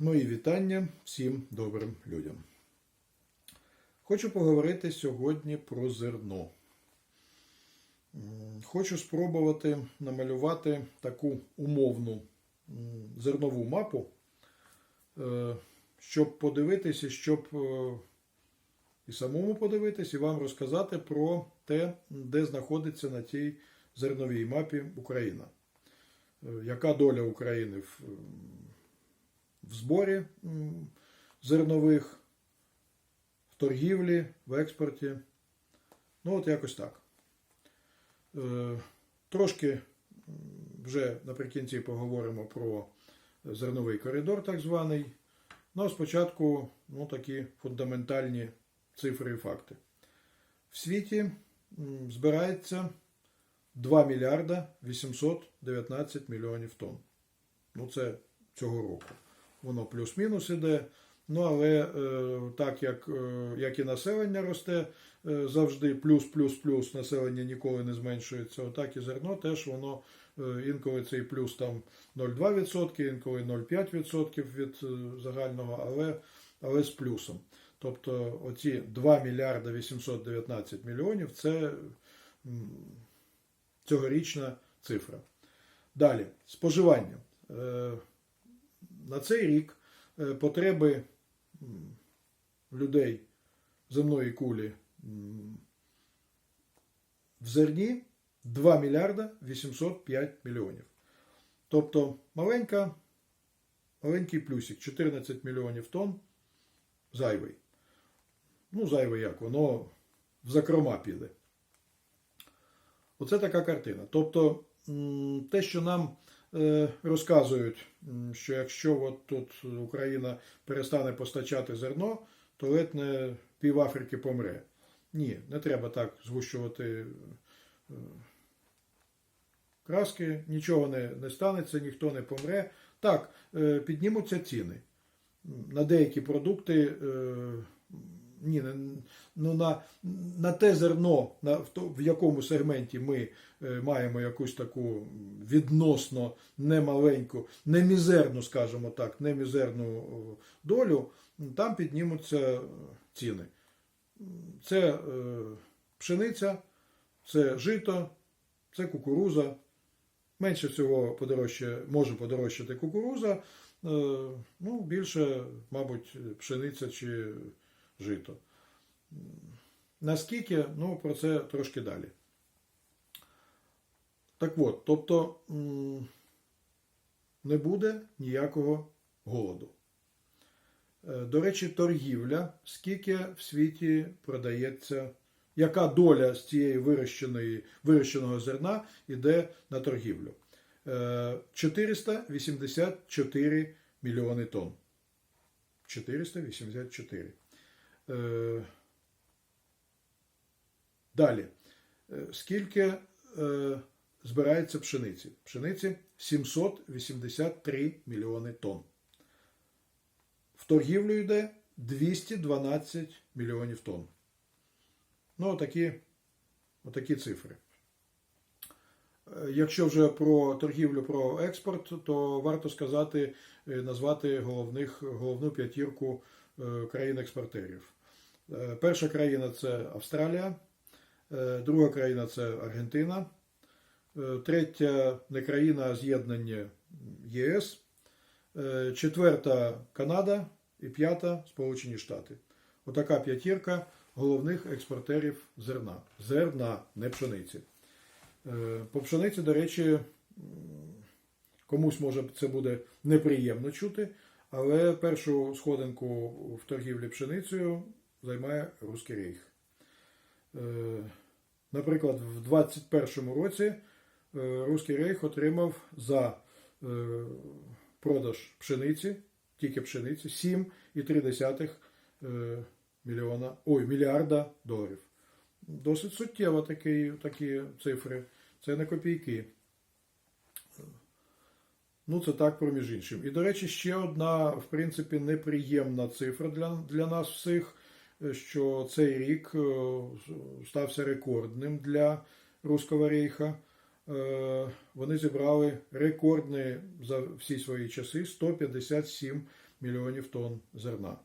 Мої вітання всім добрим людям. Хочу поговорити сьогодні про зерно. Хочу спробувати намалювати таку умовну зернову мапу, е, щоб подивитися, щоб е, і самому подивитись, і вам розказати про те, де знаходиться на тій зерновій мапі Україна. Е, Яка доля України в в зборі зернових, в торгівлі, в експорті. Ну, от якось так. Е, Трошки вже наприкінці поговоримо про зерновий коридор, так званий. Ну, а спочатку ну, такі фундаментальні цифри і факти. В світі збирається 2 мільярда 819 мільйонів тонн. Ну, це цього року воно плюс-мінус іде. Ну, але е, так як, е, як і населення росте е, завжди, плюс-плюс-плюс, населення ніколи не зменшується, отак і зерно теж воно інколи цей плюс там 0,2%, інколи 0,5% від загального, але, але з плюсом. Тобто оці 2 мільярда 819 мільйонів це цьогорічна цифра. Далі, споживання. На цей рік е, потреби людей земної кулі в зерні 2 мільярда 805 мільйонів. Тобто маленька, маленький плюсик 14 мільйонів тонн зайвий. Ну, зайвий як, воно в закрома піде. Оце така картина. Тобто, те, що нам розказують, що якщо от тут Україна перестане постачати зерно, то ледь не пів Африки помре. Ні, не треба так згущувати е, краски, нічого не, не станеться, ніхто не помре. Так, е, піднімуться ціни. На деякі продукти. Ні, ну на, на те зерно, на, в, то, в якому сегменті ми е, маємо якусь таку відносно немаленьку, немізерну, скажімо так, немізерну долю, там піднімуться ціни. Це е, пшениця, це жито, це кукуруза. Менше всього подорожче, може подорожчати кукуруза, е, ну, більше, мабуть, пшениця чи жито. Наскільки, ну, про це трошки далі. Так от, тобто не буде ніякого голоду. Е, До речі, торгівля, скільки в світі продається, яка доля з цієї вирощеної, вирощеного зерна йде на торгівлю? Е, 484 мільйони тонн. 484. Е, Далі. Е, Скільки е, збирається пшениці? Пшениці 783 мільйони тонн. В торгівлю йде 212 мільйонів тонн. Ну, отакі, отакі цифри. Якщо вже про торгівлю, про експорт, то варто сказати, назвати головних, головну п'ятірку країн-експортерів. Е, Перша країна це Австралія, е, друга країна це Аргентина, е, третя не країна, з'єднання ЄС, четверта Канада і п'ята Сполучені Штати. Отака п'ятірка головних експортерів зерна. Зерна, не пшениці. По пшениці, до речі, комусь може це буде неприємно чути, але першу сходинку в торгівлі пшеницею займає Руський Рейх. Наприклад, в 21-му році е, Руський Рейх отримав за е, продаж пшениці, тільки пшениці, 7,3 е, мільйона, ой, мільярда доларів. Досить суттєво такі, такі цифри. Це не копійки. Ну, це так, проміж іншим. І, до речі, ще одна, в принципі, неприємна цифра для, для нас всіх, що цей рік е, стався рекордним для Руського рейха. Е, Вони зібрали рекордні за всі свої часи 157 мільйонів тонн зерна.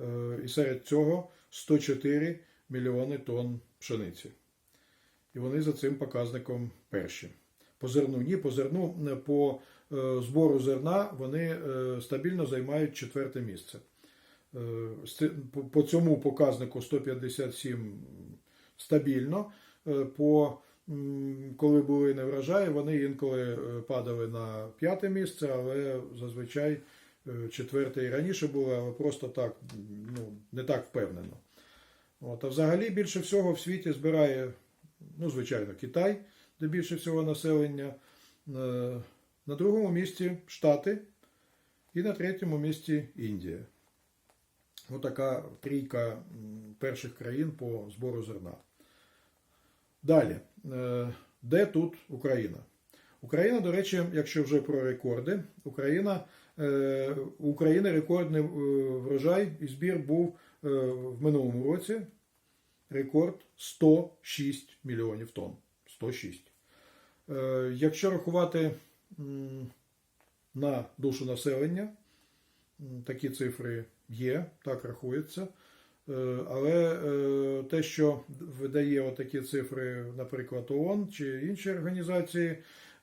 Е, І серед цього 104 мільйони тонн пшениці. І вони за цим показником перші. По зерну ні, по зерну по збору зерна вони стабільно займають четверте місце. Е, по- цьому показнику 157 стабільно. Е, По коли були неврожаї, вони інколи е, падали на п'яте місце, але зазвичай четверте і раніше було, але просто так, ну, не так впевнено. От, а взагалі більше всього в світі збирає, ну, звичайно, Китай, де більше всього населення. На другому місці Штати і на третьому місці Індія. Отака трійка перших країн по збору зерна. Далі, Е, де тут Україна? Україна, до речі, якщо вже про рекорди, Україна, е, у рекордний е, врожай і збір був в минулому році. Рекорд 106 мільйонів тонн. 106. Е, Якщо рахувати на душу населення, такі цифри є, так рахується. Е, Але е, те, що видає отакі цифри, наприклад, ООН чи інші організації,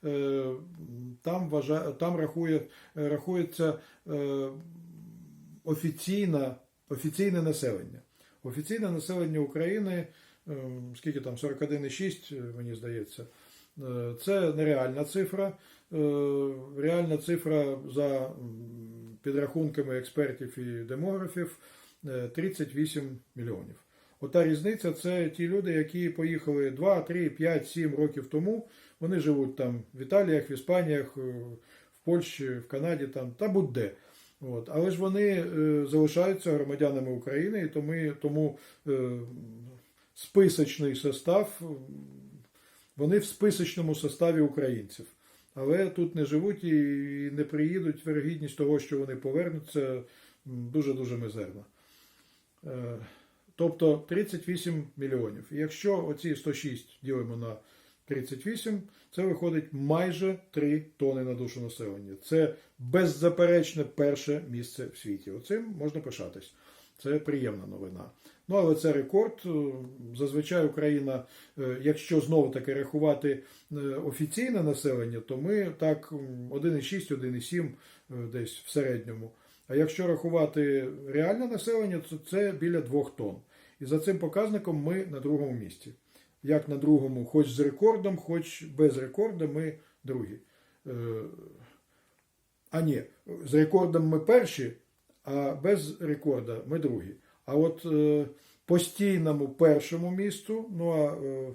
е, там, вважа... там рахує... рахується офіційна... офіційне населення. Офіційне населення України, е, скільки там, 41,6, е, мені здається, це нереальна цифра. Е, Реальна цифра за підрахунками експертів і демографів е, 38 мільйонів. Ота різниця це ті люди, які поїхали 2, 3, 5, 7 років тому. Вони живуть там в Італіях, в Іспаніях, е, в Польщі, в Канаді, там, та будь-де. От. Але ж вони е, залишаються громадянами України, і тому, тому е, списочний состав, е, вони в списочному составі українців. Але тут не живуть і не приїдуть. Вірогідність того, що вони повернуться, дуже-дуже мизерна. Е, Тобто 38 мільйонів. І якщо оці 106 ділимо на 38, це виходить майже 3 тони на душу населення. Це беззаперечне перше місце в світі. Оцим можна пишатись. Це приємна новина. Ну, але це рекорд. Е, Зазвичай Україна, е, якщо знову таки рахувати е, офіційне населення, то ми так 1,6, 1,7 е, десь в середньому. А якщо рахувати реальне населення, то це біля 2 тонн. І за цим показником ми на другому місці. Як на другому, хоч з рекордом, хоч без рекорду, ми другі. А ні, з рекордом ми перші, а без рекорда ми другі. А от е, постійному першому місту, ну а е,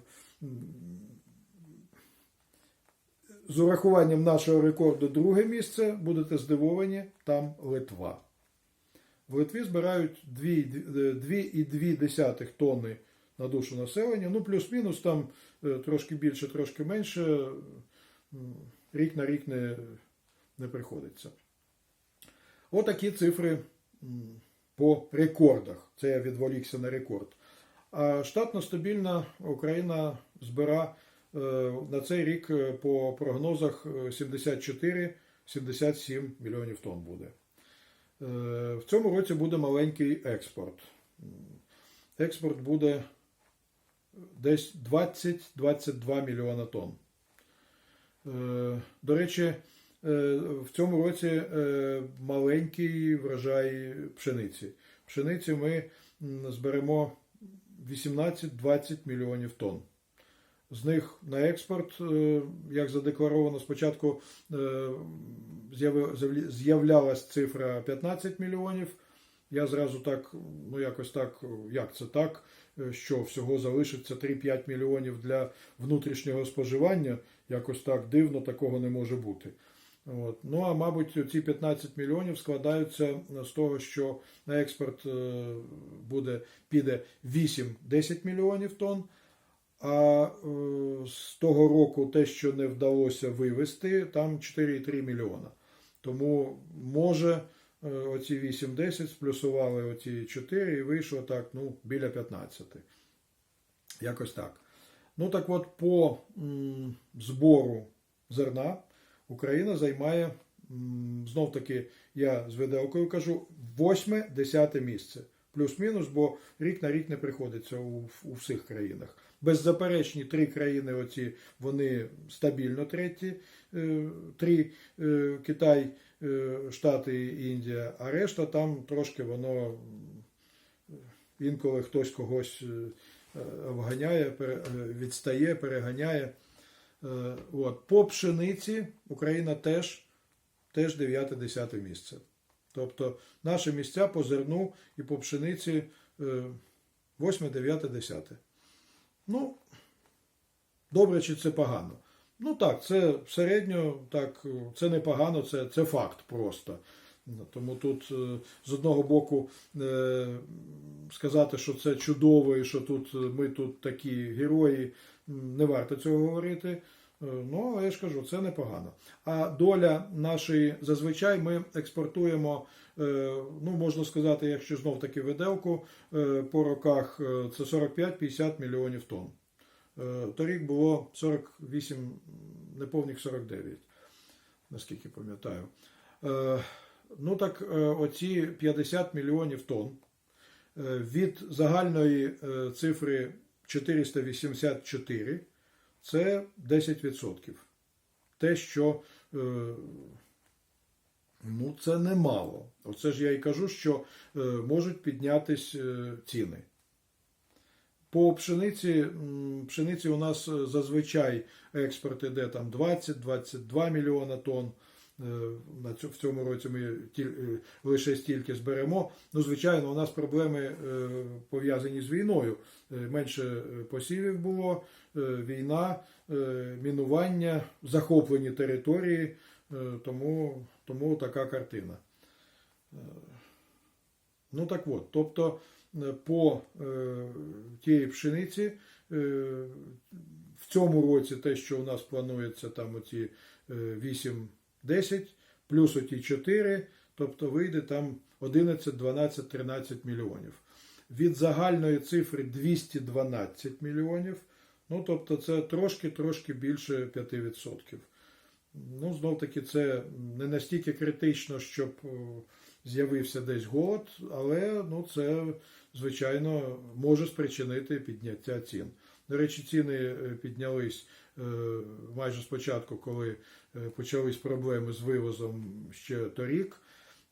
з урахуванням нашого рекорду друге місце, будете здивовані, там Литва. В Литві збирають 2,2 тонни на душу населення. Ну, плюс-мінус там е, трошки більше, трошки менше. Рік на рік не, не приходиться. Отакі цифри по рекордах. Це я відволікся на рекорд. А штатно стабільна Україна збира е, на цей рік е, по прогнозах е, 74-77 мільйонів тонн буде. Е, В цьому році буде маленький експорт. Експорт буде десь 20-22 мільйона тонн. Е, До речі, е, в цьому році е, маленький врожай пшениці. Пшениці ми зберемо 18-20 мільйонів тонн. З них на експорт, е, як задекларовано, спочатку е, з'являлась цифра 15 мільйонів. Я зразу так, ну якось так, як це так, е, що всього залишиться 3-5 мільйонів для внутрішнього споживання. Якось так дивно, такого не може бути. От. Ну а мабуть, ці 15 мільйонів складаються з того, що на експорт е, буде, піде 8-10 мільйонів тонн. А е, з того року те, що не вдалося вивезти, там 4,3 мільйона. Тому може е, оці 8-10 сплюсували оці 4 і вийшло так, ну, біля 15. Якось так. Ну так от, по м, збору зерна Україна займає знов таки я з виделкою кажу, восьме, десяте місце. Плюс-мінус, бо рік на рік не приходиться у, у всіх країнах. Беззаперечні три країни, оці вони стабільно треті, е, три е, Китай, е, Штати і Індія, а решта там трошки воно інколи хтось когось е, відстає, переганяє. Е, От. По пшениці Україна теж, теж 9-10 місце. Тобто наші місця по зерну і по пшениці е, 8, 9, 10. Ну, добре чи це погано? Ну так, це середньо, так, це не погано, це, це факт просто. Ну, Тому тут е, з одного боку е, сказати, що це чудово і що тут ми тут такі герої, не варто цього говорити. Е, Ну, але я ж кажу, це непогано. А доля нашої зазвичай ми експортуємо, е, ну можна сказати, якщо знов таки виделку, е, по роках це 45-50 мільйонів тонн. Торік було 48, неповних 49, наскільки пам'ятаю. Ну так, оці 50 мільйонів тонн від загальної цифри 484 це 10%. Те, що е, ну, це немало. Оце ж я і кажу, що е, можуть піднятись е, ціни. По пшениці, пшениці у нас зазвичай експорт іде там 20-22 мільйона тонн. Е, в цьому році ми е, лише стільки зберемо. Ну, звичайно, у нас проблеми е, пов'язані з війною. Менше посівів було, війна, мінування, захоплені території, тому, тому така картина. Ну так от, тобто по тієї пшениці в цьому році те, що у нас планується там оці 8 10 плюс оті 4, тобто вийде там 11, 12, 13 мільйонів. Від загальної цифри 212 мільйонів. Ну, тобто, це трошки-трошки більше 5%. Ну, знов таки, це не настільки критично, щоб е, з'явився десь голод, але ну, це, звичайно, може спричинити підняття цін. До речі, ціни е, піднялись майже спочатку, коли е, почались проблеми з вивозом ще торік.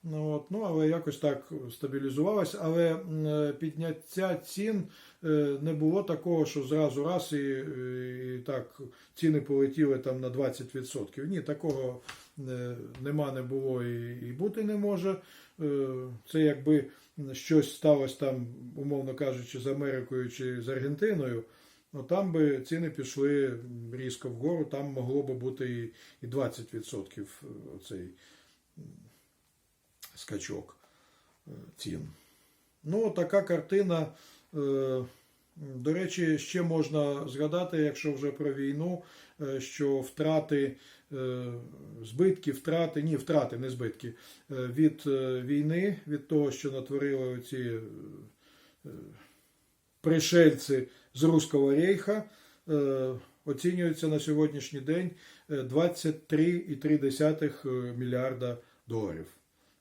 Ну, от, ну, але якось так стабілізувалось. Але е, підняття цін е, не було такого, що зразу раз і, і, так ціни полетіли там на 20%. Ні, такого е, нема, не було і, і бути не може. Е, Це якби щось сталося там, умовно кажучи, з Америкою чи з Аргентиною. Ну, там би ціни пішли різко вгору, там могло би бути і, і 20% оцей скачок е, цін. Ну, така картина. е, До речі, ще можна згадати, якщо вже про війну, е, що втрати, е, збитки, втрати, ні, втрати, не збитки, е, від е, війни, від того, що натворили ці е, е, пришельці з Руського рейха, е, оцінюються на сьогоднішній день е, 23,3 мільярда доларів.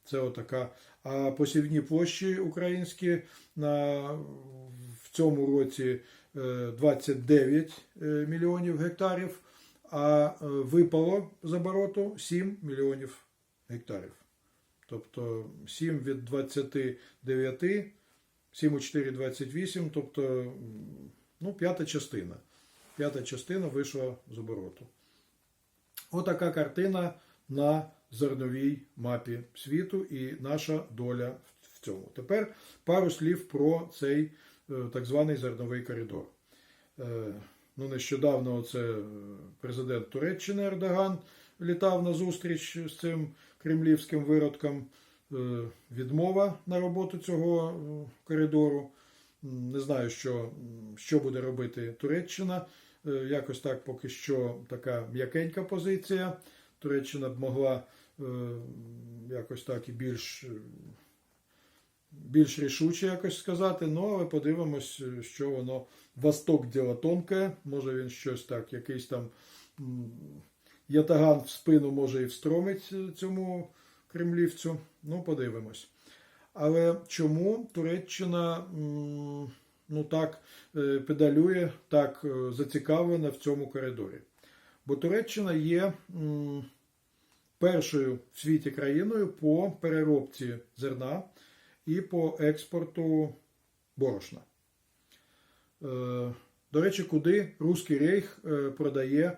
Це отака. А посівні площі українські на, в цьому році е, 29 е, мільйонів гектарів, а е, випало з обороту 7 мільйонів гектарів. Тобто 7 від 29, 7,4 28, тобто ну, п'ята частина. П'ята частина вийшла з обороту. Отака картина на зерновій мапі світу і наша доля в цьому. Тепер пару слів про цей е, так званий зерновий коридор. Е, Ну, нещодавно це е, президент Туреччини Ердоган літав на зустріч з цим кремлівським виродком. Відмова на роботу цього коридору. Не знаю, що, що буде робити Туреччина. Е, Якось так поки що така м'якенька позиція. Туреччина б могла е, якось так і більш, більш рішуче якось сказати. Ну, але подивимось, що воно Восток діло тонке. Може він щось так, якийсь там ятаган в спину може і встромить е, цьому кремлівцю. Ну, подивимось. Але чому Туреччина ну, так е, педалює, так е, зацікавлена в цьому коридорі? Бо Туреччина є першою в світі країною по переробці зерна і по експорту борошна. Е, До речі, куди Руський рейх продає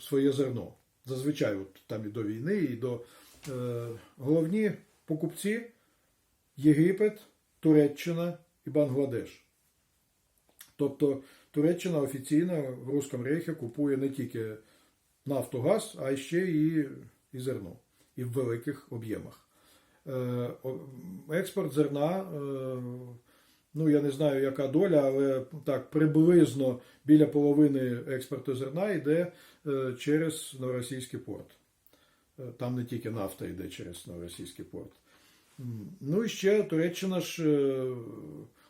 своє зерно? Зазвичай, от там і до війни, і до головні покупці Єгипет, Туреччина і Бангладеш. Тобто Туреччина офіційно в Руському рейхі купує не тільки нафту, газ, а ще і, і зерно, і в великих об'ємах. Е, Експорт зерна, е, ну я не знаю, яка доля, але так, приблизно біля половини експорту зерна йде е, через новоросійський порт. Там не тільки нафта йде через новоросійський порт. Ну і ще Туреччина ж е,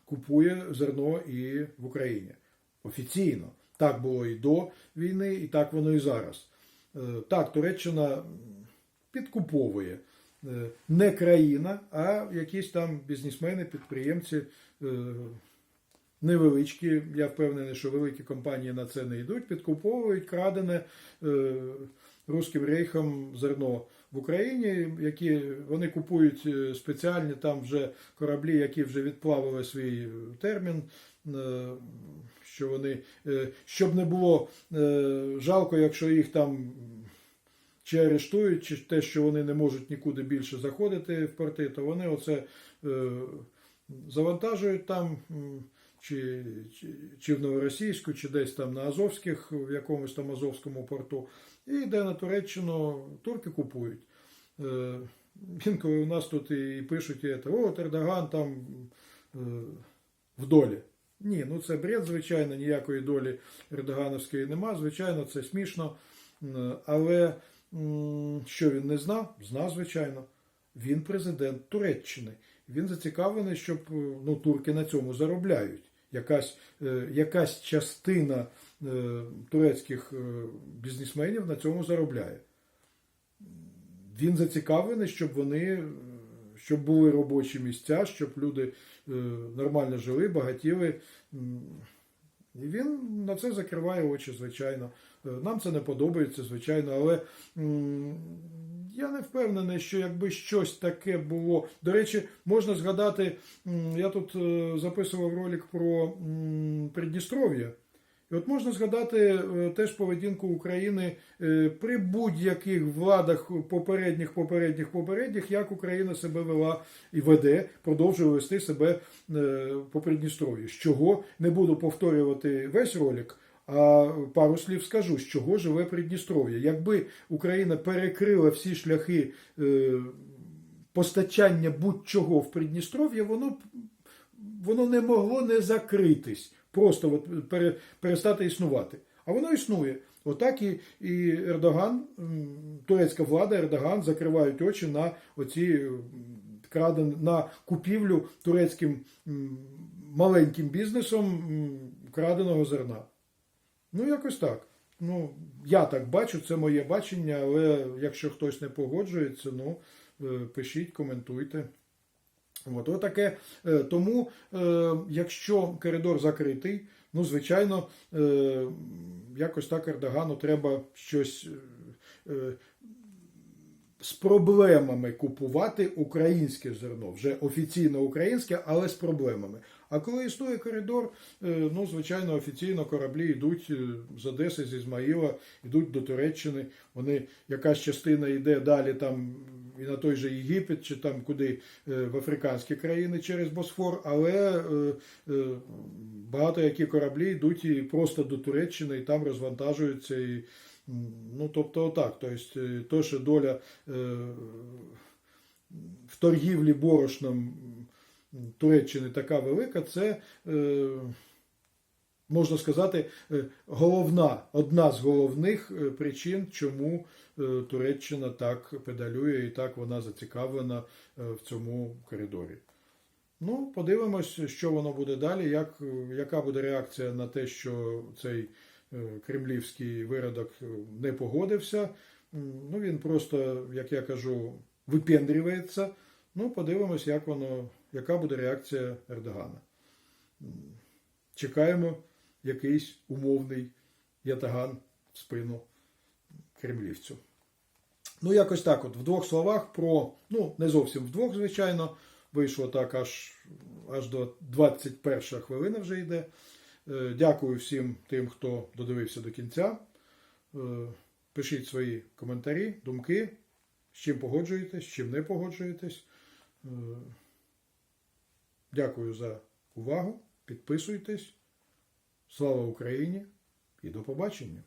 купує зерно і в Україні. Офіційно. Так було і до війни, і так воно і зараз. Е, Так, Туреччина підкуповує е, не країна, а якісь там бізнесмени, підприємці невеличкі. Я впевнений, що великі компанії на це не йдуть, підкуповують крадене руським рейхом зерно в Україні, які вони купують е, спеціальні там вже кораблі, які вже відплавили свій термін. е, Що вони, е, щоб не було е, жалко, якщо їх там чи арештують, чи те, що вони не можуть нікуди більше заходити в порти, то вони оце е, завантажують там, чи, чи, в Новоросійську, чи десь там на Азовських, в якомусь там Азовському порту, і йде на Туреччину, турки купують. Е, Інколи у нас тут і пишуть, і це, о, Ердоган там е, в долі. Ні, ну це бред, звичайно, ніякої долі Ердогановської нема. Звичайно, це смішно. Але що він не знав? Знав, звичайно. Він президент Туреччини. Він зацікавлений, щоб е, ну, турки на цьому заробляють. Якась, е, якась частина е, турецьких е, бізнесменів на цьому заробляє. Він зацікавлений, щоб вони щоб були робочі місця, щоб люди нормально жили, багатіли. І він на це закриває очі, звичайно. Е, Нам це не подобається, звичайно, але я не впевнений, що якби щось таке було. До речі, можна згадати, я тут е, записував ролик про Придністров'я. І от можна згадати е, теж поведінку України при будь-яких владах попередніх, попередніх, попередніх, як Україна себе вела і веде, продовжує вести себе по Придністров'ю. З чого не буду повторювати весь ролик, а пару слів скажу, з чого живе Придністров'я. Якби Україна перекрила всі шляхи е, постачання будь-чого в Придністров'я, воно воно не могло не закритись, просто от перестати існувати. А воно існує. Отак і, і Ердоган, турецька влада, Ердоган закривають очі на оці краден, на купівлю турецьким маленьким бізнесом краденого зерна. Ну, якось так. Ну, я так бачу, це моє бачення, але якщо хтось не погоджується, ну е, пишіть, коментуйте. От, отаке. Е, Тому, е, якщо коридор закритий, ну, звичайно, якось так Ердогану треба щось з проблемами купувати українське зерно, вже офіційно українське, але з проблемами. А коли існує коридор, е, ну, звичайно, офіційно кораблі йдуть е, з Одеси, з Ізмаїла, йдуть до Туреччини. Вони якась частина йде далі там і на той же Єгипет, чи там куди е, в африканські країни через Босфор, але багато які кораблі йдуть і просто до Туреччини і там розвантажуються. І, ну, тобто, отак. Тобто, то, що доля в торгівлі борошном Туреччини така велика, це. Е, Можна сказати, е, головна, одна з головних е, причин, чому Туреччина так педалює і так вона зацікавлена в цьому коридорі. Ну, подивимось, що воно буде далі, як, яка буде реакція на те, що цей кремлівський виродок не погодився. Ну, він просто, як я кажу, випендрюється. Ну, подивимось, як воно, яка буде реакція Ердогана. Чекаємо якийсь умовний ятаган в спину кремлівцю. Ну, якось так, от в двох словах про, ну, не зовсім в двох, звичайно, вийшло так аж, аж до 21 хвилина вже йде. Е, Дякую всім тим, хто додивився до кінця. Е, Пишіть свої коментарі, думки, з чим погоджуєтесь, з чим не погоджуєтесь. Дякую за увагу. Підписуйтесь. Слава Україні і до побачення!